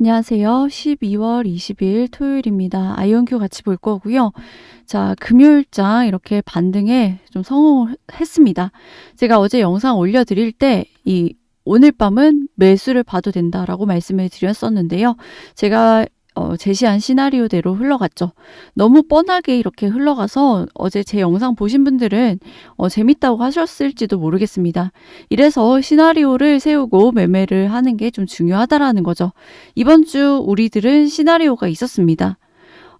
안녕하세요. 12월 20일 토요일입니다. 아이온큐 같이 볼 거고요. 자, 금요일장 이렇게 반등에 좀 성공을 했습니다. 제가 어제 영상 올려드릴 때 이 오늘 밤은 매수를 봐도 된다라고 말씀을 드렸었는데요. 제가 어, 제시한 시나리오대로 흘러갔죠. 너무 뻔하게 이렇게 흘러가서 어제 제 영상 보신 분들은 어, 재밌다고 하셨을지도 모르겠습니다. 이래서 시나리오를 세우고 매매를 하는 게 좀 중요하다라는 거죠. 이번 주 우리들은 시나리오가 있었습니다.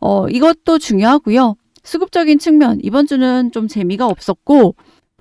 어, 이것도 중요하고요. 수급적인 측면, 이번 주는 좀 재미가 없었고,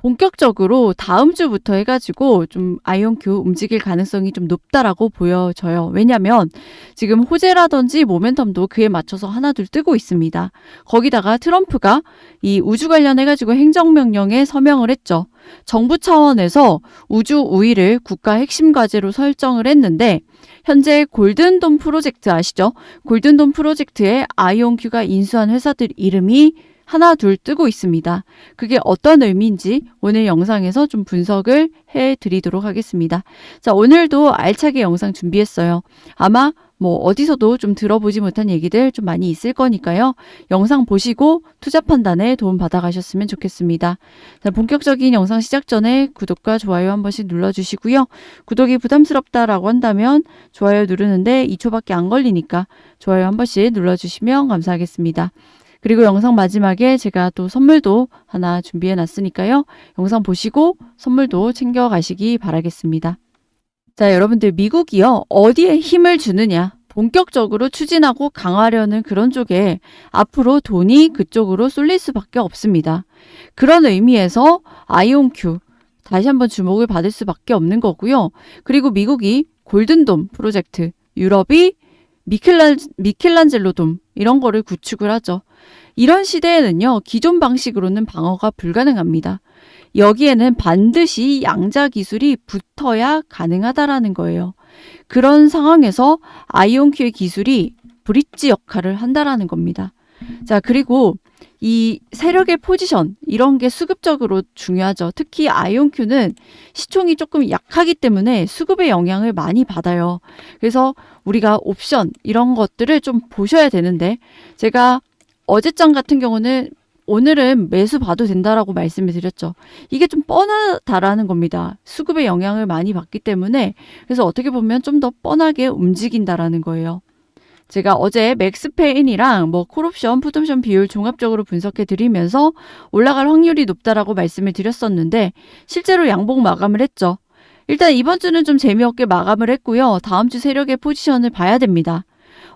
본격적으로 다음 주부터 해가지고 좀 아이온큐 움직일 가능성이 좀 높다라고 보여져요. 왜냐면 지금 호재라든지 모멘텀도 그에 맞춰서 하나둘 뜨고 있습니다. 거기다가 트럼프가 이 우주 관련해가지고 행정명령에 서명을 했죠. 정부 차원에서 우주 우위를 국가 핵심 과제로 설정을 했는데 현재 골든돔 프로젝트 아시죠? 골든돔 프로젝트에 아이온큐가 인수한 회사들 이름이 하나 둘 뜨고 있습니다. 그게 어떤 의미인지 오늘 영상에서 좀 분석을 해 드리도록 하겠습니다. 자, 오늘도 알차게 영상 준비했어요. 아마 뭐 어디서도 좀 들어보지 못한 얘기들 좀 많이 있을 거니까요. 영상 보시고 투자 판단에 도움 받아 가셨으면 좋겠습니다. 자, 본격적인 영상 시작 전에 구독과 좋아요 한 번씩 눌러 주시고요. 구독이 부담스럽다라고 한다면 좋아요 누르는데 2초밖에 안 걸리니까 좋아요 한 번씩 눌러 주시면 감사하겠습니다. 그리고 영상 마지막에 제가 또 선물도 하나 준비해 놨으니까요. 영상 보시고 선물도 챙겨 가시기 바라겠습니다. 자, 여러분들 미국이요. 어디에 힘을 주느냐? 본격적으로 추진하고 강화하려는 그런 쪽에 앞으로 돈이 그쪽으로 쏠릴 수밖에 없습니다. 그런 의미에서 아이온큐 다시 한번 주목을 받을 수밖에 없는 거고요. 그리고 미국이 골든돔 프로젝트, 유럽이 미켈란, 미켈란젤로돔 이런 거를 구축을 하죠. 이런 시대에는요, 기존 방식으로는 방어가 불가능합니다. 여기에는 반드시 양자 기술이 붙어야 가능하다라는 거예요. 그런 상황에서 아이온큐의 기술이 브릿지 역할을 한다라는 겁니다. 자, 그리고 이 세력의 포지션 이런 게 수급적으로 중요하죠. 특히 아이온큐는 시총이 조금 약하기 때문에 수급의 영향을 많이 받아요. 그래서 우리가 옵션 이런 것들을 좀 보셔야 되는데 제가 어제장 같은 경우는 오늘은 매수 봐도 된다라고 말씀을 드렸죠. 이게 좀 뻔하다라는 겁니다. 수급의 영향을 많이 받기 때문에 그래서 어떻게 보면 좀 더 뻔하게 움직인다라는 거예요. 제가 어제 맥스페인이랑 뭐 콜옵션, 푸드옵션 비율 종합적으로 분석해 드리면서 올라갈 확률이 높다라고 말씀을 드렸었는데 실제로 양봉 마감을 했죠. 일단 이번 주는 좀 재미없게 마감을 했고요. 다음 주 세력의 포지션을 봐야 됩니다.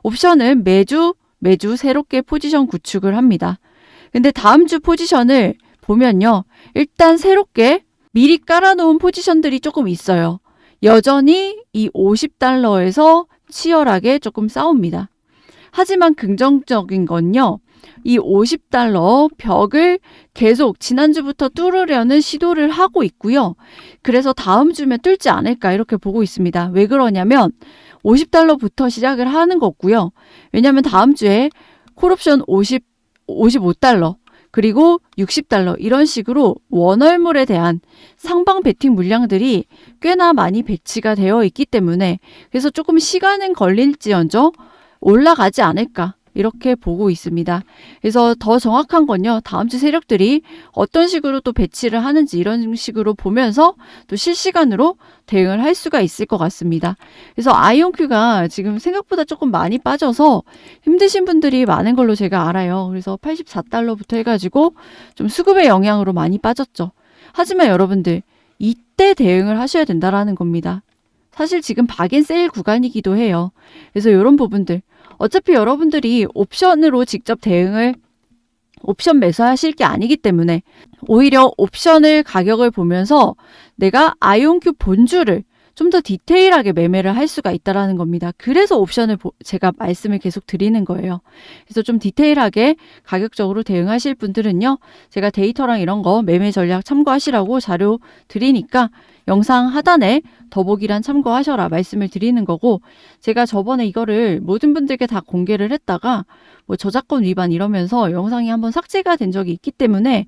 옵션은 매주 매주 새롭게 포지션 구축을 합니다. 근데 다음 주 포지션을 보면요. 일단 새롭게 미리 깔아놓은 포지션들이 조금 있어요. 여전히 이 50달러에서 치열하게 조금 싸웁니다. 하지만 긍정적인 건요. 이 50달러 벽을 계속 지난주부터 뚫으려는 시도를 하고 있고요. 그래서 다음 주면 뚫지 않을까 이렇게 보고 있습니다. 왜 그러냐면 50달러부터 시작을 하는 거고요. 왜냐하면 다음 주에 콜옵션 50, 55달러 그리고 60달러 이런 식으로 원월물에 대한 상방 베팅 물량들이 꽤나 많이 배치가 되어 있기 때문에 그래서 조금 시간은 걸릴지언정 올라가지 않을까 이렇게 보고 있습니다. 그래서 더 정확한 건요. 다음 주 세력들이 어떤 식으로 또 배치를 하는지 이런 식으로 보면서 또 실시간으로 대응을 할 수가 있을 것 같습니다. 그래서 아이온큐가 지금 생각보다 조금 많이 빠져서 힘드신 분들이 많은 걸로 제가 알아요. 그래서 84달러부터 해가지고 좀 수급의 영향으로 많이 빠졌죠. 하지만 여러분들 이때 대응을 하셔야 된다라는 겁니다. 사실 지금 박인 세일 구간이기도 해요. 그래서 이런 부분들 어차피 여러분들이 옵션으로 직접 대응을 옵션 매수하실 게 아니기 때문에 오히려 옵션을 가격을 보면서 내가 아이온큐 본주를 좀 더 디테일하게 매매를 할 수가 있다라는 겁니다. 그래서 옵션을 제가 말씀을 계속 드리는 거예요. 그래서 좀 디테일하게 가격적으로 대응하실 분들은요. 제가 데이터랑 이런 거 매매 전략 참고하시라고 자료 드리니까 영상 하단에 더보기란 참고하셔라 말씀을 드리는 거고 제가 저번에 이거를 모든 분들께 다 공개를 했다가 뭐 저작권 위반 이러면서 영상이 한번 삭제가 된 적이 있기 때문에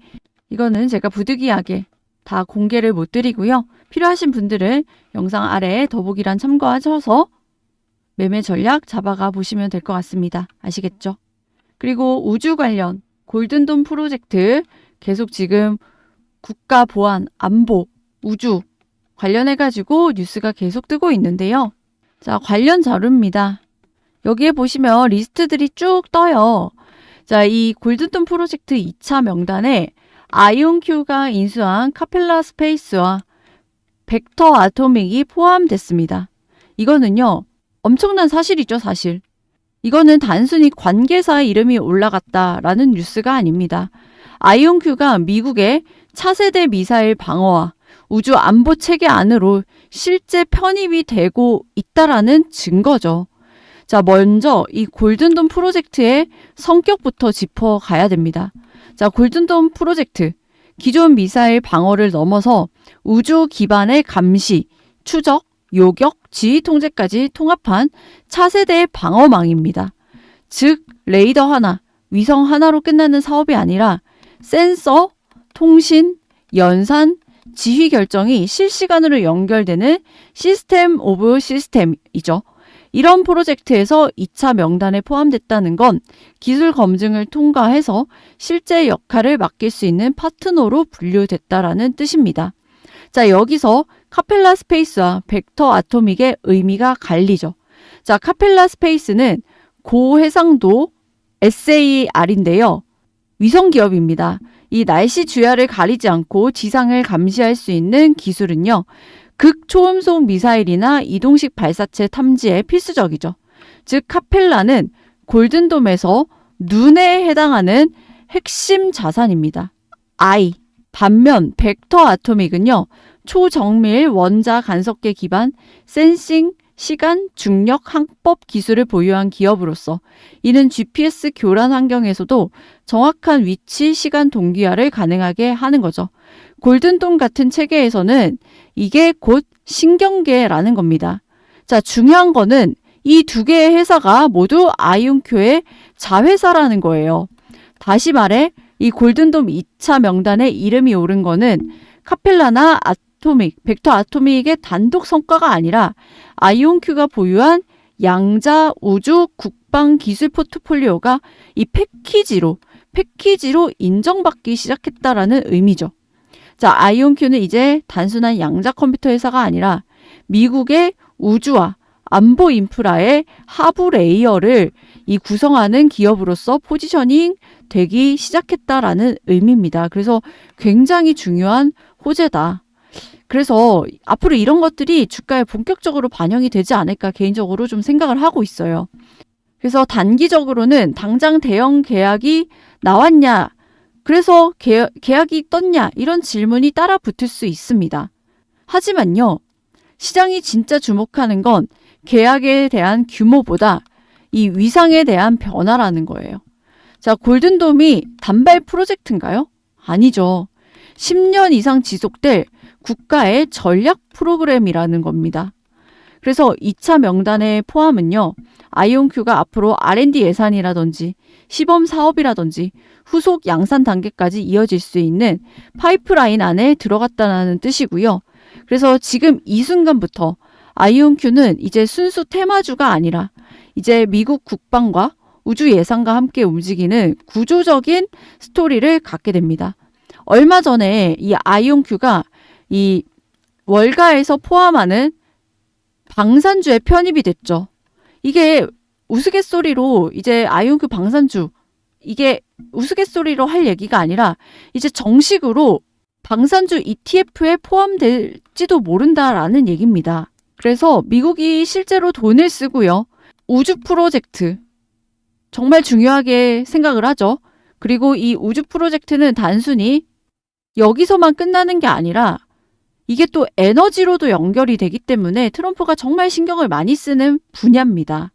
이거는 제가 부득이하게 다 공개를 못 드리고요. 필요하신 분들은 영상 아래에 더보기란 참고하셔서 매매 전략 잡아가 보시면 될 것 같습니다. 아시겠죠? 그리고 우주 관련 골든돔 프로젝트 계속 지금 국가 보안, 안보, 우주 관련해가지고 뉴스가 계속 뜨고 있는데요. 자, 관련 자료입니다. 여기에 보시면 리스트들이 쭉 떠요. 자, 이 골든돔 프로젝트 2차 명단에 아이온큐가 인수한 카펠라 스페이스와 벡터 아토믹이 포함됐습니다. 이거는요, 엄청난 사실이죠, 사실. 이거는 단순히 관계사 이름이 올라갔다라는 뉴스가 아닙니다. 아이온큐가 미국의 차세대 미사일 방어와 우주 안보 체계 안으로 실제 편입이 되고 있다라는 증거죠. 자, 먼저 이 골든돔 프로젝트의 성격부터 짚어가야 됩니다. 자, 골든돔 프로젝트. 기존 미사일 방어를 넘어서 우주 기반의 감시, 추적, 요격, 지휘 통제까지 통합한 차세대 방어망입니다. 즉, 레이더 하나, 위성 하나로 끝나는 사업이 아니라 센서, 통신, 연산, 지휘 결정이 실시간으로 연결되는 시스템 오브 시스템이죠. 이런 프로젝트에서 2차 명단에 포함됐다는 건 기술 검증을 통과해서 실제 역할을 맡길 수 있는 파트너로 분류됐다라는 뜻입니다. 자, 여기서 카펠라 스페이스와 벡터 아토믹의 의미가 갈리죠. 자, 카펠라 스페이스는 고해상도 SAR인데요. 위성 기업입니다. 이 날씨 주야를 가리지 않고 지상을 감시할 수 있는 기술은요. 극초음속 미사일이나 이동식 발사체 탐지에 필수적이죠. 즉 카펠라는 골든돔에서 눈에 해당하는 핵심 자산입니다. I 반면 벡터 아토믹은요. 초정밀 원자 간섭계 기반 센싱 시간 중력 항법 기술을 보유한 기업으로서 이는 GPS 교란 환경에서도 정확한 위치 시간 동기화를 가능하게 하는 거죠. 골든돔 같은 체계에서는 이게 곧 신경계라는 겁니다. 자, 중요한 거는 이 두 개의 회사가 모두 아이온큐의 자회사라는 거예요. 다시 말해, 이 골든돔 2차 명단에 이름이 오른 거는 카펠라나 아토믹, 벡터 아토믹의 단독 성과가 아니라 아이온큐가 보유한 양자 우주 국방 기술 포트폴리오가 이 패키지로, 패키지로 인정받기 시작했다라는 의미죠. 자, 아이온큐는 이제 단순한 양자 컴퓨터 회사가 아니라 미국의 우주와 안보 인프라의 하부 레이어를 이 구성하는 기업으로서 포지셔닝 되기 시작했다라는 의미입니다. 그래서 굉장히 중요한 호재다. 그래서 앞으로 이런 것들이 주가에 본격적으로 반영이 되지 않을까 개인적으로 좀 생각을 하고 있어요. 그래서 단기적으로는 당장 대형 계약이 나왔냐, 그래서 계약, 계약이 떴냐, 이런 질문이 따라 붙을 수 있습니다. 하지만요, 시장이 진짜 주목하는 건 계약에 대한 규모보다 이 위상에 대한 변화라는 거예요. 자, 골든돔이 단발 프로젝트인가요? 아니죠. 10년 이상 지속될 국가의 전략 프로그램이라는 겁니다. 그래서 2차 명단의 포함은요, 아이온큐가 앞으로 R&D 예산이라든지 시범 사업이라든지 후속 양산 단계까지 이어질 수 있는 파이프라인 안에 들어갔다는 뜻이고요. 그래서 지금 이 순간부터 아이온큐는 이제 순수 테마주가 아니라 이제 미국 국방과 우주 예산과 함께 움직이는 구조적인 스토리를 갖게 됩니다. 얼마 전에 이 아이온큐가 이 월가에서 포함하는 방산주에 편입이 됐죠. 이게 우스갯소리로 이제 아이온큐 방산주 이게 우스갯소리로 할 얘기가 아니라 이제 정식으로 방산주 ETF에 포함될지도 모른다라는 얘기입니다. 그래서 미국이 실제로 돈을 쓰고요. 우주 프로젝트 정말 중요하게 생각을 하죠. 그리고 이 우주 프로젝트는 단순히 여기서만 끝나는 게 아니라 이게 또 에너지로도 연결이 되기 때문에 트럼프가 정말 신경을 많이 쓰는 분야입니다.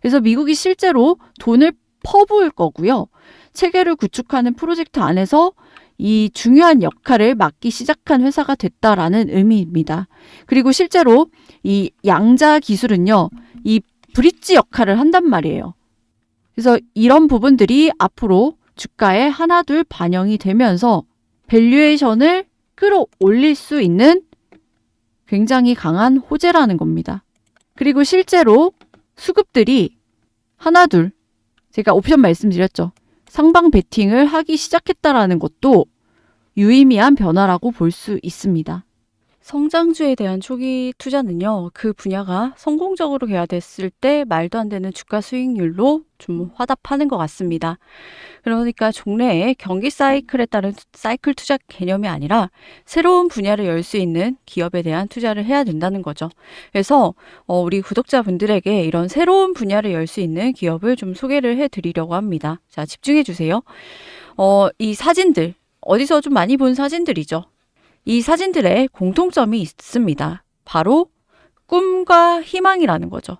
그래서 미국이 실제로 돈을 퍼부을 거고요. 체계를 구축하는 프로젝트 안에서 이 중요한 역할을 맡기 시작한 회사가 됐다라는 의미입니다. 그리고 실제로 이 양자 기술은요, 이 브릿지 역할을 한단 말이에요. 그래서 이런 부분들이 앞으로 주가에 하나둘 반영이 되면서 밸류에이션을 끌어올릴 수 있는 굉장히 강한 호재라는 겁니다. 그리고 실제로 수급들이 하나 둘 제가 옵션 말씀드렸죠. 상방 베팅을 하기 시작했다라는 것도 유의미한 변화라고 볼 수 있습니다. 성장주에 대한 초기 투자는요, 그 분야가 성공적으로 개화됐을 때 말도 안 되는 주가 수익률로 좀 화답하는 것 같습니다. 그러니까 종래의 경기 사이클에 따른 사이클 투자 개념이 아니라 새로운 분야를 열 수 있는 기업에 대한 투자를 해야 된다는 거죠. 그래서 어, 우리 구독자분들에게 이런 새로운 분야를 열 수 있는 기업을 좀 소개를 해드리려고 합니다. 자, 집중해 주세요. 어, 이 사진들, 어디서 좀 많이 본 사진들이죠. 이 사진들의 공통점이 있습니다. 바로 꿈과 희망이라는 거죠.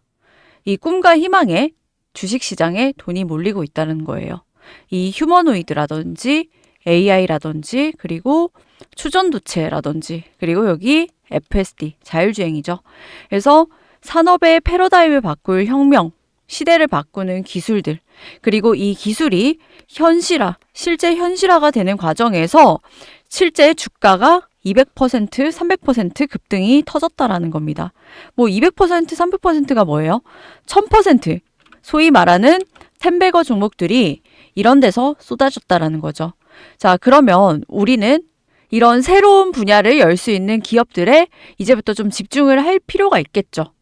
이 꿈과 희망에 주식시장에 돈이 몰리고 있다는 거예요. 이 휴머노이드라든지 AI라든지 그리고 추전도체라든지 그리고 여기 FSD 자율주행이죠. 그래서 산업의 패러다임을 바꿀 혁명, 시대를 바꾸는 기술들 그리고 이 기술이 현실화, 실제 현실화가 되는 과정에서 실제 주가가 200%, 300% 급등이 터졌다라는 겁니다. 뭐 200%, 300%가 뭐예요? 1000%. 소위 말하는 템베거 종목들이 이런 데서 쏟아졌다라는 거죠. 자, 그러면 우리는 이런 새로운 분야를 열 수 있는 기업들에 이제부터 좀 집중을 할 필요가 있겠죠.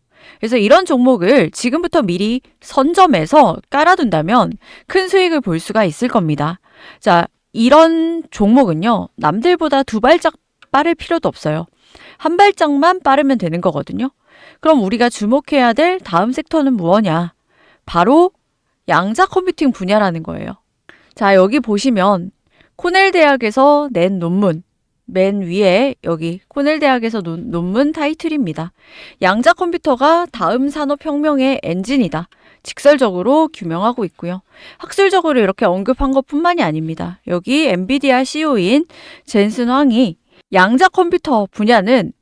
그래서 이런 종목을 지금부터 미리 선점해서 깔아둔다면 큰 수익을 볼 수가 있을 겁니다. 자, 이런 종목은요, 남들보다 두 발짝 빠를 필요도 없어요. 한 발짝만 빠르면 되는 거거든요. 그럼 우리가 주목해야 될 다음 섹터는 무엇냐? 바로 양자 컴퓨팅 분야라는 거예요. 자, 여기 보시면 코넬 대학에서 낸 논문 맨 위에 여기 코넬 대학에서 논, 논문 타이틀입니다. 양자 컴퓨터가 다음 산업혁명의 엔진이다. 직설적으로 규명하고 있고요. 학술적으로 이렇게 언급한 것 뿐만이 아닙니다. 여기 엔비디아 CEO인 젠슨 황이 양자 컴퓨터 분야는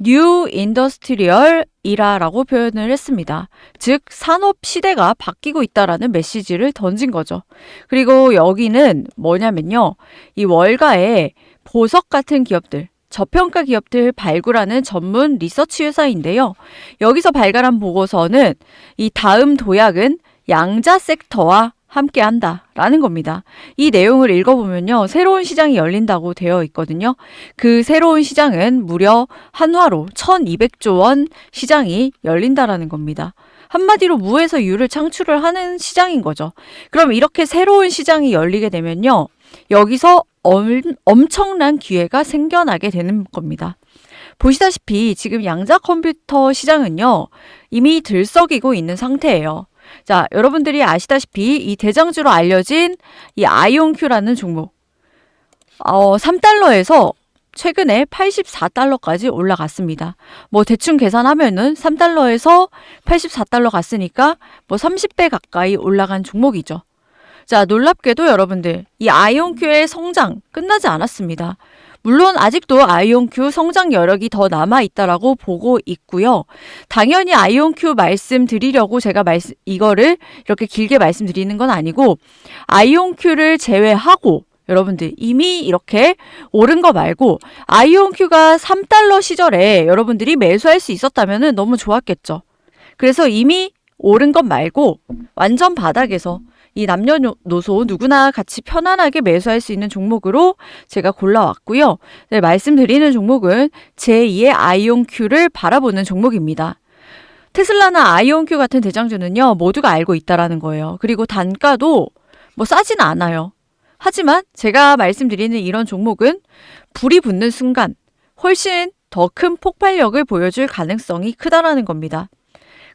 뉴 인더스트리얼 이라라고 표현을 했습니다. 즉 산업 시대가 바뀌고 있다라는 메시지를 던진 거죠. 그리고 여기는 뭐냐면요. 이 월가에 보석 같은 기업들, 저평가 기업들 발굴하는 전문 리서치 회사인데요. 여기서 발간한 보고서는 이 다음 도약은 양자 섹터와 함께 한다 라는 겁니다. 이 내용을 읽어보면요. 새로운 시장이 열린다고 되어 있거든요. 그 새로운 시장은 무려 한화로 1200조 원 시장이 열린다라는 겁니다. 한마디로 무에서 유를 창출을 하는 시장인 거죠. 그럼 이렇게 새로운 시장이 열리게 되면요. 여기서 엄, 엄청난 기회가 생겨나게 되는 겁니다. 보시다시피 지금 양자 컴퓨터 시장은요, 이미 들썩이고 있는 상태예요. 자, 여러분들이 아시다시피 이 대장주로 알려진 이 아이온큐라는 종목. 어, 3달러에서 최근에 84달러까지 올라갔습니다. 뭐 대충 계산하면은 3달러에서 84달러 갔으니까 뭐 30배 가까이 올라간 종목이죠. 자, 놀랍게도 여러분들, 이 아이온큐의 성장 끝나지 않았습니다. 물론 아직도 아이온큐 성장 여력이 더 남아 있다라고 보고 있고요. 당연히 아이온큐 말씀드리려고 제가 말씀 이거를 이렇게 길게 말씀드리는 건 아니고 아이온큐를 제외하고 여러분들 이미 이렇게 오른 거 말고 아이온큐가 3달러 시절에 여러분들이 매수할 수 있었다면 너무 좋았겠죠. 그래서 이미 오른 것 말고 완전 바닥에서 이 남녀노소 누구나 같이 편안하게 매수할 수 있는 종목으로 제가 골라왔고요. 네, 말씀드리는 종목은 제2의 아이온큐를 바라보는 종목입니다. 테슬라나 아이온큐 같은 대장주는요, 모두가 알고 있다라는 거예요. 그리고 단가도 뭐 싸진 않아요. 하지만 제가 말씀드리는 이런 종목은 불이 붙는 순간 훨씬 더 큰 폭발력을 보여줄 가능성이 크다라는 겁니다.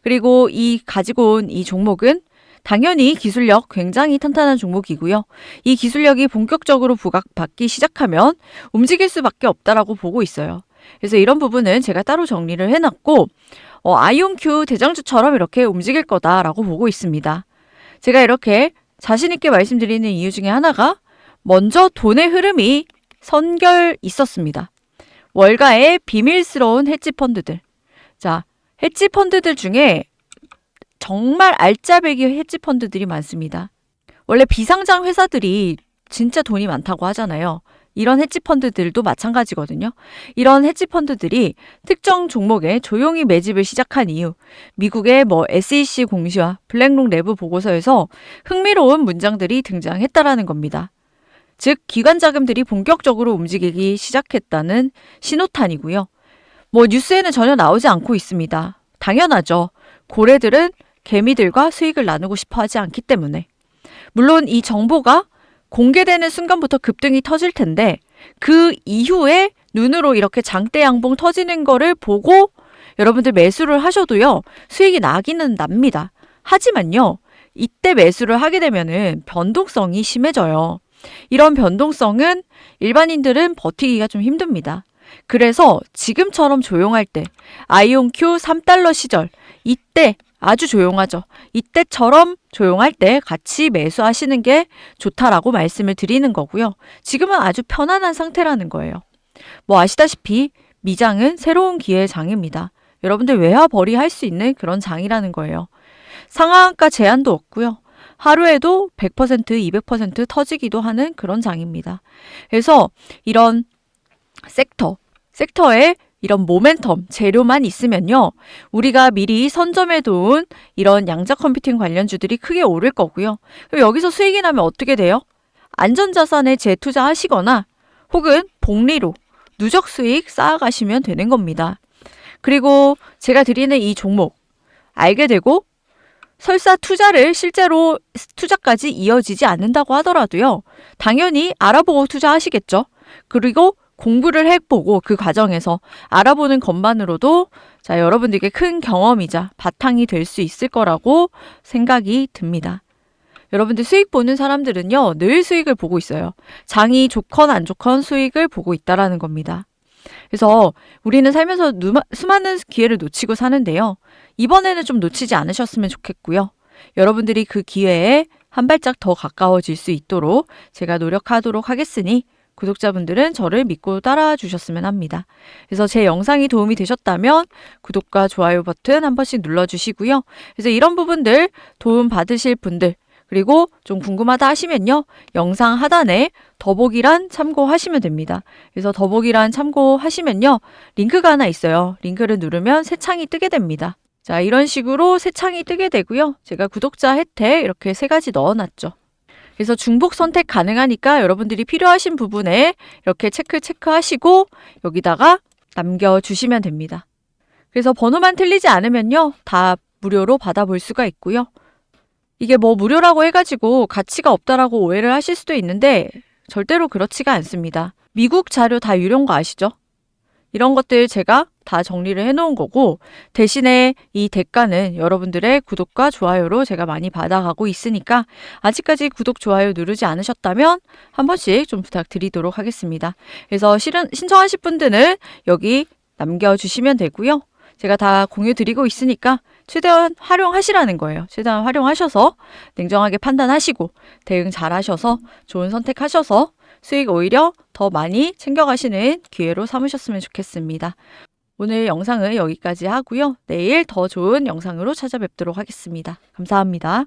그리고 이 가지고 온 이 종목은 당연히 기술력 굉장히 탄탄한 종목이고요. 이 기술력이 본격적으로 부각받기 시작하면 움직일 수밖에 없다라고 보고 있어요. 그래서 이런 부분은 제가 따로 정리를 해놨고 어, 아이온큐 대장주처럼 이렇게 움직일 거다라고 보고 있습니다. 제가 이렇게 자신 있게 말씀드리는 이유 중에 하나가 먼저 돈의 흐름이 선결 있었습니다. 월가의 비밀스러운 헤지 펀드들. 자, 헤지 펀드들 중에 정말 알짜배기 헤지 펀드들이 많습니다. 원래 비상장 회사들이 진짜 돈이 많다고 하잖아요. 이런 헤지펀드들도 마찬가지거든요. 이런 헤지펀드들이 특정 종목에 조용히 매집을 시작한 이유, 미국의 뭐 SEC 공시와 블랙록 내부 보고서에서 흥미로운 문장들이 등장했다라는 겁니다. 즉, 기관 자금들이 본격적으로 움직이기 시작했다는 신호탄이고요. 뭐 뉴스에는 전혀 나오지 않고 있습니다. 당연하죠. 고래들은 개미들과 수익을 나누고 싶어 하지 않기 때문에. 물론 이 정보가 공개되는 순간부터 급등이 터질 텐데 그 이후에 눈으로 이렇게 장대 양봉 터지는 거를 보고 여러분들 매수를 하셔도요. 수익이 나기는 납니다. 하지만요. 이때 매수를 하게 되면은 변동성이 심해져요. 이런 변동성은 일반인들은 버티기가 좀 힘듭니다. 그래서 지금처럼 조용할 때 아이온큐 3달러 시절 이때 아주 조용하죠. 이때처럼 조용할 때 같이 매수하시는 게 좋다라고 말씀을 드리는 거고요. 지금은 아주 편안한 상태라는 거예요. 뭐 아시다시피 미장은 새로운 기회의 장입니다. 여러분들 외화 벌이 할 수 있는 그런 장이라는 거예요. 상한가 제한도 없고요. 하루에도 100%, 200% 터지기도 하는 그런 장입니다. 그래서 이런 섹터, 섹터에 이런 모멘텀, 재료만 있으면요. 우리가 미리 선점해 둔 이런 양자 컴퓨팅 관련주들이 크게 오를 거고요. 그럼 여기서 수익이 나면 어떻게 돼요? 안전자산에 재투자하시거나 혹은 복리로 누적 수익 쌓아가시면 되는 겁니다. 그리고 제가 드리는 이 종목 알게 되고 설사 투자를 실제로 투자까지 이어지지 않는다고 하더라도요. 당연히 알아보고 투자하시겠죠. 그리고 공부를 해보고 그 과정에서 알아보는 것만으로도 자, 여러분들께 큰 경험이자 바탕이 될 수 있을 거라고 생각이 듭니다. 여러분들 수익 보는 사람들은요, 늘 수익을 보고 있어요. 장이 좋건 안 좋건 수익을 보고 있다라는 겁니다. 그래서 우리는 살면서 누마, 수많은 기회를 놓치고 사는데요. 이번에는 좀 놓치지 않으셨으면 좋겠고요. 여러분들이 그 기회에 한 발짝 더 가까워질 수 있도록 제가 노력하도록 하겠으니 구독자분들은 저를 믿고 따라와 주셨으면 합니다. 그래서 제 영상이 도움이 되셨다면 구독과 좋아요 버튼 한 번씩 눌러주시고요. 그래서 이런 부분들 도움 받으실 분들 그리고 좀 궁금하다 하시면요. 영상 하단에 더보기란 참고하시면 됩니다. 그래서 더보기란 참고하시면요. 링크가 하나 있어요. 링크를 누르면 새 창이 뜨게 됩니다. 자, 이런 식으로 새 창이 뜨게 되고요. 제가 구독자 혜택 이렇게 세 가지 넣어놨죠. 그래서 중복 선택 가능하니까 여러분들이 필요하신 부분에 이렇게 체크 체크하시고 여기다가 남겨주시면 됩니다. 그래서 번호만 틀리지 않으면요. 다 무료로 받아볼 수가 있고요. 이게 뭐 무료라고 해가지고 가치가 없다라고 오해를 하실 수도 있는데 절대로 그렇지가 않습니다. 미국 자료 다 유료인 거 아시죠? 이런 것들 제가 다 정리를 해놓은 거고 대신에 이 대가는 여러분들의 구독과 좋아요로 제가 많이 받아가고 있으니까 아직까지 구독 좋아요 누르지 않으셨다면 한 번씩 좀 부탁드리도록 하겠습니다. 그래서 실은 신청하실 분들은 여기 남겨주시면 되고요. 제가 다 공유 드리고 있으니까 최대한 활용하시라는 거예요. 최대한 활용하셔서 냉정하게 판단하시고 대응 잘 하셔서 좋은 선택하셔서 수익 오히려 더 많이 챙겨가시는 기회로 삼으셨으면 좋겠습니다. 오늘 영상은 여기까지 하고요. 내일 더 좋은 영상으로 찾아뵙도록 하겠습니다. 감사합니다.